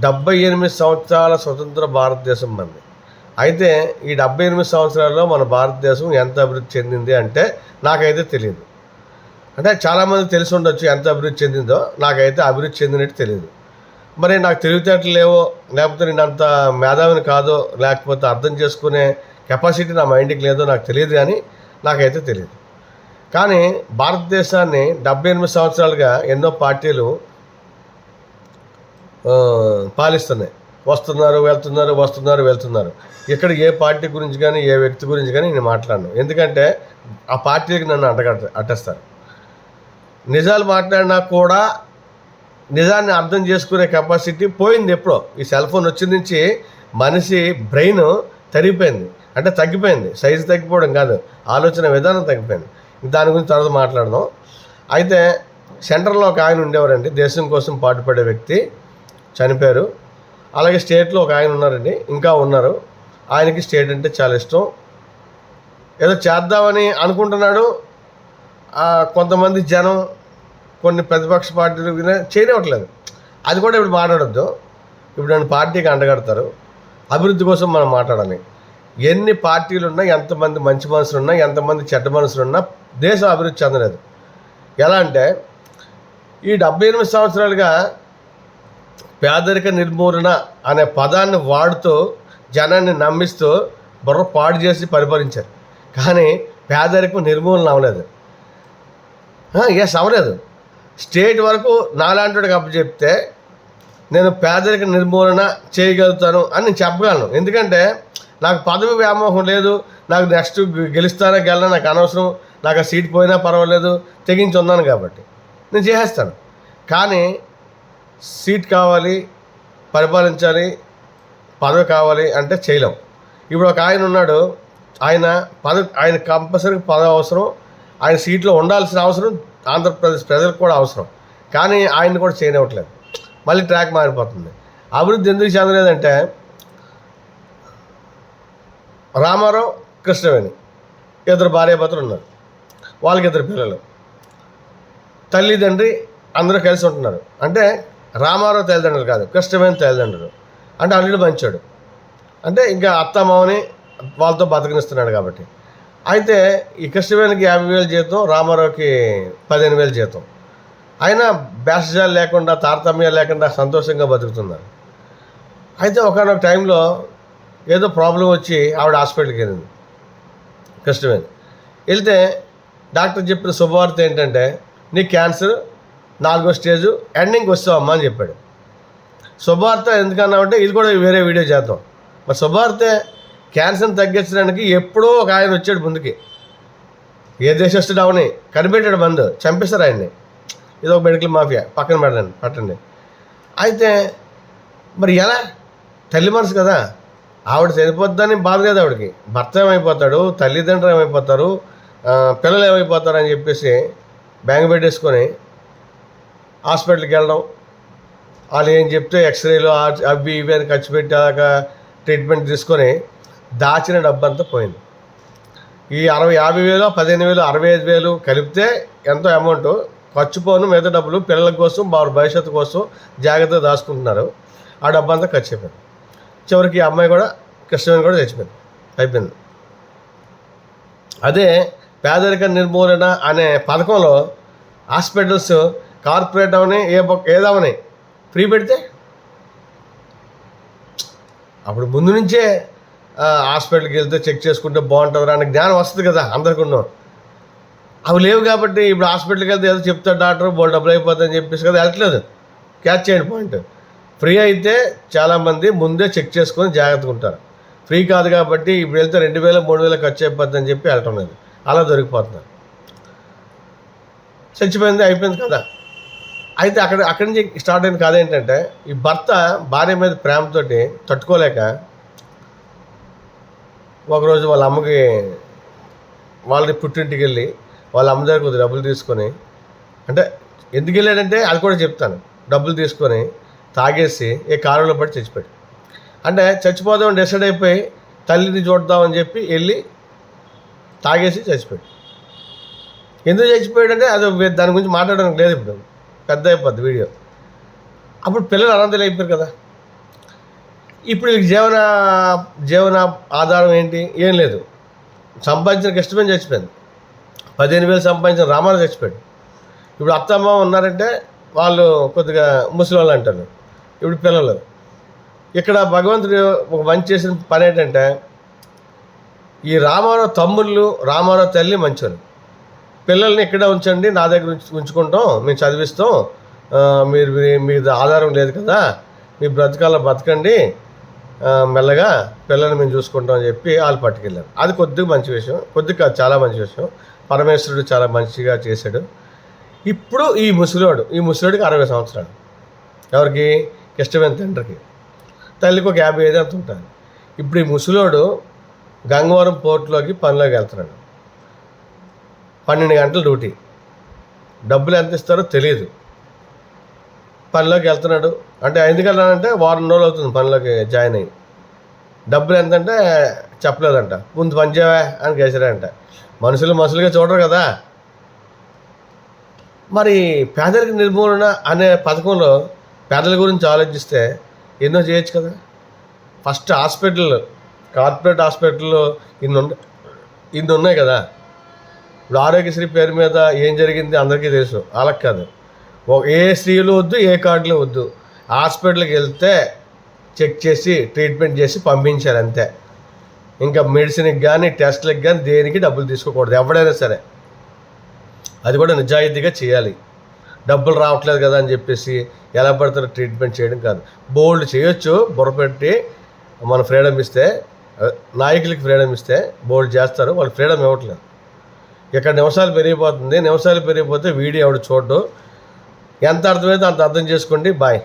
డెబ్బై ఎనిమిది సంవత్సరాల స్వతంత్ర భారతదేశం మంది అయితే ఈ డెబ్బై ఎనిమిది సంవత్సరాల్లో మన భారతదేశం ఎంత అభివృద్ధి చెందింది అంటే నాకైతే తెలియదు అంటే చాలామంది తెలిసి ఉండొచ్చు ఎంత అభివృద్ధి చెందిందో నాకైతే అభివృద్ధి చెందినట్టు తెలియదు మరి నాకు తెలివితేటలు లేవో లేకపోతే నేను అంత మేధావిని కాదో లేకపోతే అర్థం చేసుకునే కెపాసిటీ నా మైండ్కి లేదో నాకు తెలియదు కానీ నాకైతే తెలియదు కానీ భారతదేశాన్ని డెబ్బై ఎనిమిది సంవత్సరాలుగా ఎన్నో పార్టీలు పాలిస్తున్నాయి. వస్తున్నారు వెళ్తున్నారు వస్తున్నారు వెళ్తున్నారు. ఇక్కడ ఏ పార్టీ గురించి కానీ ఏ వ్యక్తి గురించి కానీ నేను మాట్లాడను. ఎందుకంటే ఆ పార్టీకి నన్ను అడ్డగట్ట అట్టేస్తారు. నిజాలు మాట్లాడినా కూడా నిజాన్ని అర్థం చేసుకునే కెపాసిటీ పోయింది ఎప్పుడో. ఈ సెల్ ఫోన్ వచ్చిన నుంచి మనిషి బ్రెయిన్ తరిగిపోయింది. అంటే తగ్గిపోయింది. సైజు తగ్గిపోవడం కాదు. ఆలోచన విధానం తగ్గిపోయింది. దాని గురించి తర్వాత మాట్లాడదాం. అయితే సెంటర్లో ఒక ఆయన ఉండేవారండి. దేశం కోసం పాటుపడే వ్యక్తి. చనిపోయారు. అలాగే స్టేట్లో ఒక ఆయన ఉన్నారండి. ఇంకా ఉన్నారు. ఆయనకి స్టేట్ అంటే చాలా ఇష్టం. ఏదో చేద్దామని అనుకుంటున్నాడు. కొంతమంది జనం కొన్ని ప్రతిపక్ష పార్టీలు చేయనివ్వట్లేదు. అది కూడా ఇప్పుడు మాట్లాడద్దు. ఇప్పుడు నన్ను పార్టీకి అండగడతారు అభివృద్ధి కోసం మనం మాట్లాడాలి. ఎన్ని పార్టీలు ఉన్నా ఎంతమంది మంచి మనుషులు ఉన్నా ఎంతమంది చెడ్డ మనుషులు ఉన్నా దేశం అభివృద్ధి చెందలేదు. ఎలా అంటే ఈ డెబ్బై ఎనిమిది సంవత్సరాలుగా పేదరిక నిర్మూలన అనే పదాన్ని వాడుతూ జనాన్ని నమ్మిస్తూ బుర్ర పాడు చేసి పరిపాలించారు. కానీ పేదరికం నిర్మూలన అవ్వలేదు. ఎస్ అవ్వలేదు. స్టేట్ వరకు నాలాంటివాడికి అప్పచెప్తే నేను పేదరిక నిర్మూలన చేయగలుగుతాను అని నేను చెప్పగలను. ఎందుకంటే నాకు పదవి వ్యామోహం లేదు నాకు నెక్స్ట్ గెలుస్తానా గెలనా నాకు అనవసరం నాకు ఆ సీట్ పోయినా పర్వాలేదు తెగించి ఉన్నాను కాబట్టి నేను చేసేస్తాను. కానీ సీట్ కావాలి పరిపాలించాలి పదవి కావాలి అంటే చేయలేం. ఇప్పుడు ఒక ఆయన ఉన్నాడు ఆయన పదవి ఆయన కంపల్సరీ పదవి అవసరం ఆయన సీట్లో ఉండాల్సిన అవసరం ఆంధ్రప్రదేశ్ ప్రజలకు కూడా అవసరం. కానీ ఆయన్ని కూడా చేయనివ్వట్లేదు. మళ్ళీ ట్రాక్ మారిపోతుంది. అభివృద్ధి ఎందుకు చెందలేదంటే రామారావు కృష్ణవేణి ఇద్దరు భార్యాభర్తలు ఉన్నారు. వాళ్ళకి ఇద్దరు పిల్లలు. తల్లిదండ్రి అందరూ కలిసి ఉంటున్నారు. అంటే రామారావు తల్లిదండ్రులు కాదు కృష్ణమైన తల్లిదండ్రులు. అంటే అల్లుడు మంచాడు. అంటే ఇంకా అత్త మామని వాళ్ళతో బతకనిస్తున్నాడు కాబట్టి. అయితే ఈ కృష్ణవేణికి యాభై వేలు జీతం రామారావుకి పదిహేను వేలు జీతం. అయినా భేషజాలు లేకుండా తారతమ్యాలు లేకుండా సంతోషంగా బతుకుతున్నారు. అయితే ఒకనొక టైంలో ఏదో ప్రాబ్లం వచ్చి ఆవిడ హాస్పిటల్కి వెళ్ళింది కృష్ణవేణి. వెళ్తే డాక్టర్ చెప్పిన శుభవార్త ఏంటంటే నీ క్యాన్సర్ నాలుగో స్టేజ్ ఎండింగ్కి వస్తావమ్మా అని చెప్పాడు. శుభార్త ఎందుకన్నామంటే ఇది కూడా వేరే వీడియో చేద్దాం. మరి శుభార్తే క్యాన్సర్ని తగ్గించడానికి ఎప్పుడో ఒక ఆయన వచ్చాడు ముందుకి. ఏ దేశస్తుడు అవని కనిపెట్టాడు మందు చంపేశారు ఆయన్ని. ఇది ఒక మెడికల్ మాఫియా పక్కన పెట్టండి పట్టండి. అయితే మరి ఎలా? తల్లి మనసు కదా. ఆవిడ చనిపోద్దని బాధ లేదు ఆవిడకి. భర్త ఏమైపోతాడు తల్లిదండ్రులు ఏమైపోతారు పిల్లలు ఏమైపోతారు అని చెప్పేసి బ్యాంక్ పెట్టేసుకొని హాస్పిటల్కి వెళ్ళడం. వాళ్ళు ఏం చెప్తే ఎక్స్రేలు అవి ఇవి అని ఖర్చు పెట్టాక ట్రీట్మెంట్ తీసుకొని దాచిన డబ్బంతా పోయింది. ఈ అరవై యాభై వేలు పదిహేను వేలు అరవై ఐదు వేలు కలిపితే ఎంతో అమౌంట్. ఖర్చు పోను మిగతా డబ్బులు పిల్లల కోసం వారి భవిష్యత్తు కోసం జాగ్రత్తగా దాచుకుంటున్నారు. ఆ డబ్బంతా ఖర్చు అయిపోయింది. చివరికి ఈ అమ్మాయి కూడా కృష్ణవేణి కూడా చచ్చిపోయింది. అయిపోయింది. అదే పేదరిక నిర్మూలన అనే పథకంలో హాస్పిటల్స్ కార్పొరేట్ అవని ఏ ఏదవని ఫ్రీ పెడితే? అప్పుడు ముందు నుంచే హాస్పిటల్కి వెళ్తే చెక్ చేసుకుంటే బాగుంటుందిరా అనే జ్ఞానం వస్తుంది కదా అందరికీ అవి లేవు కాబట్టి ఇప్పుడు హాస్పిటల్కి వెళ్తే ఏదో చెప్తాడు డాక్టర్ బోల్ డబ్బులు అయిపోతుందని చెప్పేసి కదా వెళ్ళట్లేదు. క్యాచ్ చేయండి పాయింట్. ఫ్రీ అయితే చాలామంది ముందే చెక్ చేసుకొని జాగ్రత్తగా ఉంటారు. ఫ్రీ కాదు కాబట్టి ఇప్పుడు వెళ్తే రెండు వేల మూడు వేలు ఖర్చు అయిపోతుందని చెప్పి వెళ్ళటం లేదు. అలా దొరికిపోతున్నారు. చచ్చిపోయింది అయిపోయింది కదా. అయితే అక్కడ అక్కడి నుంచి స్టార్ట్ అయిన కథ ఏంటంటే ఈ భర్త భార్య మీద ప్రేమతోటి తట్టుకోలేక ఒకరోజు వాళ్ళ అమ్మకి వాళ్ళని పుట్టింటికి వెళ్ళి వాళ్ళ అమ్మ దగ్గర కొద్ది డబ్బులు తీసుకొని అంటే ఎందుకు వెళ్ళాడంటే అది కూడా చెప్తాను. డబ్బులు తీసుకొని తాగేసి ఏ కారులో పడి చచ్చిపోయాడు. అంటే చచ్చిపోదామని డిసైడ్ అయిపోయి తల్లిని చూద్దామని చెప్పి వెళ్ళి తాగేసి చచ్చిపోయాడు. ఎందుకు చచ్చిపోయాడంటే అది దాని గురించి మాట్లాడడానికి లేదు ఇప్పుడు. పెద్ద అయిపోద్ది వీడియో. అప్పుడు పిల్లలు అనంతలు అయిపోయారు కదా. ఇప్పుడు వీళ్ళకి జీవన జీవన ఆధారం ఏంటి? ఏం లేదు. సంపాదించిన కష్టమే చచ్చిపోయింది. పదిహేను వేలు సంపాదించిన రామారావు చచ్చిపోయాడు. ఇప్పుడు అత్తమ్మ ఉన్నారంటే వాళ్ళు కొద్దిగా ముసలి వాళ్ళు అంటారు. ఇప్పుడు పిల్లలు. ఇక్కడ భగవంతుడు ఒక మంచి చేసిన పని ఏంటంటే ఈ రామారావు తమ్ముళ్ళు రామారావు తల్లి మంచోళ్ళు. పిల్లల్ని ఇక్కడే ఉంచండి నా దగ్గర ఉంచుకుంటాం మేము చదివిస్తాం. మీరు మీ- మీద ఆధారం లేదు కదా మీ బ్రతకాల బతకండి. మెల్లగా పిల్లల్ని మేము చూసుకుంటాం అని చెప్పి వాళ్ళు పట్టుకెళ్ళారు. అది కొద్దిగా మంచి విషయం కొద్దిగా చాలా మంచి విషయం. పరమేశ్వరుడు చాలా మంచిగా చేశాడు. ఇప్పుడు ఈ ముసలివాడు ఈ ముసలివాడికి అరవై సంవత్సరాలు. ఎవరికి? ఇష్టమైన తండ్రికి. తల్లికి ఒక యాభై ఐదు అంత ఉంటుంది? ఇప్పుడు ఈ ముసలివాడు గంగవరం పోర్టులోకి పనిలోకి వెళ్తున్నాడు. పన్నెండు గంటల డ్యూటీ. డబ్బులు ఎంత ఇస్తారో తెలియదు పనిలోకి వెళ్తున్నాడు. అంటే ఎందుకు వెళ్ళానంటే వారం రోజులు అవుతుంది పనిలోకి జాయిన్ అయ్యి. డబ్బులు ఎంత అంటే చెప్పలేదంట. ముందు పని చేయవా అని కేసారంట. మనుషులు మనుషులుగా చూడరు కదా. మరి పేదరిక నిర్మూలన అనే పథకంలో పేదల గురించి ఆలోచిస్తే ఎన్నో చేయొచ్చు కదా. ఫస్ట్ హాస్పిటల్ కార్పొరేట్ హాస్పిటల్లో ఇన్ని ఉన్నాయి ఇన్ని ఉన్నాయి కదా. ఇప్పుడు ఆరోగ్యశ్రీ పేరు మీద ఏం జరిగింది అందరికీ తెలుసు. వాళ్ళకి కాదు. ఏ స్త్రీలు వద్దు ఏ కార్డులు వద్దు. హాస్పిటల్కి వెళ్తే చెక్ చేసి ట్రీట్మెంట్ చేసి పంపించారు అంతే. ఇంకా మెడిసిన్కి కానీ టెస్ట్లకు కానీ దేనికి డబ్బులు తీసుకోకూడదు. ఎవడైనా సరే. అది కూడా నిజాయితీగా చేయాలి. డబ్బులు రావట్లేదు కదా అని చెప్పేసి ఎలా పడతారో ట్రీట్మెంట్ చేయడం కాదు. బోల్డ్ చేయొచ్చు బుర్రపెట్టి మన ఫ్రీడమ్ ఇస్తే నాయకులకి ఫ్రీడమ్ ఇస్తే బోల్డ్ చేస్తారు. వాళ్ళు ఫ్రీడమ్ ఇవ్వట్లేదు. ఇక్కడ నిమిషాలు పెరిగిపోతుంది. నిమిషాలు పెరిగిపోతే వీడియో ఆవిడ చూడడు? ఎంత అర్థమైతే అంత అర్థం చేసుకోండి. బాయ్.